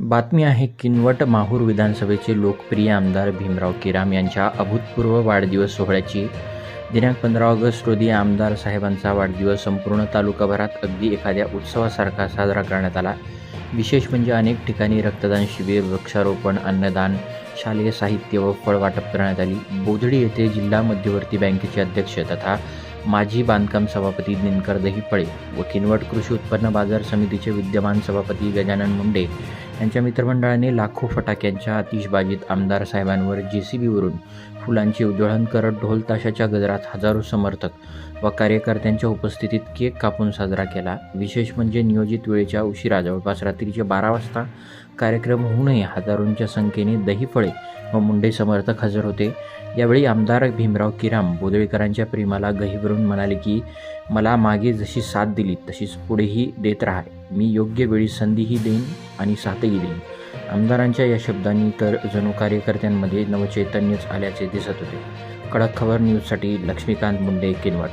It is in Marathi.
बातमी आहे किनवट माहूर विधानसभेचे लोकप्रिय आमदार भीमराव किराम यांच्या अभूतपूर्व वाढदिवस सोहळ्याची दिनांक पंधरा ऑगस्ट रोजी आमदार साहेबांचा वाढदिवस संपूर्ण तालुकाभरात अगदी एखाद्या उत्सवासारखा साजरा करण्यात आला. विशेष म्हणजे अनेक ठिकाणी रक्तदान शिबिर वृक्षारोपण अन्नदान शालेय साहित्य व फळ वाटप करण्यात आली. बोधडी येथे जिल्हा मध्यवर्ती बँकेचे अध्यक्ष तथा माजी बांधकाम सभापती दिनकर दहिफळे व किनवट कृषी उत्पन्न बाजार समितीचे विद्यमान सभापती गजानन मुंडे यांच्या मित्रमंडळाने लाखो फटाक्यांच्या आतिषबाजीत आमदार साहेबांवर जे सी बीवरून फुलांचे उधळण करत ढोल ताशाच्या गजरात हजारो समर्थक व कार्यकर्त्यांच्या उपस्थितीत केक कापून साजरा केला. विशेष म्हणजे नियोजित वेळेच्या उशिरा जवळपास रात्रीचे बारा वाजता कार्यक्रम होऊनही हजारोंच्या संख्येने दहीफळे व मुंडे समर्थक हजर होते. यावेळी आमदार भीमराव किराम बोदळीकरांच्या प्रेमाला गहिवरून म्हणाले की मला मागे जशी साथ दिली तशीच पुढेही देत राहा. मी योग्य वेळी संधीही देईन आणि साथही देईन. आमदारांच्या या शब्दांनी तर जणू कार्यकर्त्यांमध्ये नवचैतन्यच आल्याचे दिसत होते. कडक खबर न्यूजसाठी लक्ष्मीकांत मुंडे किनवट.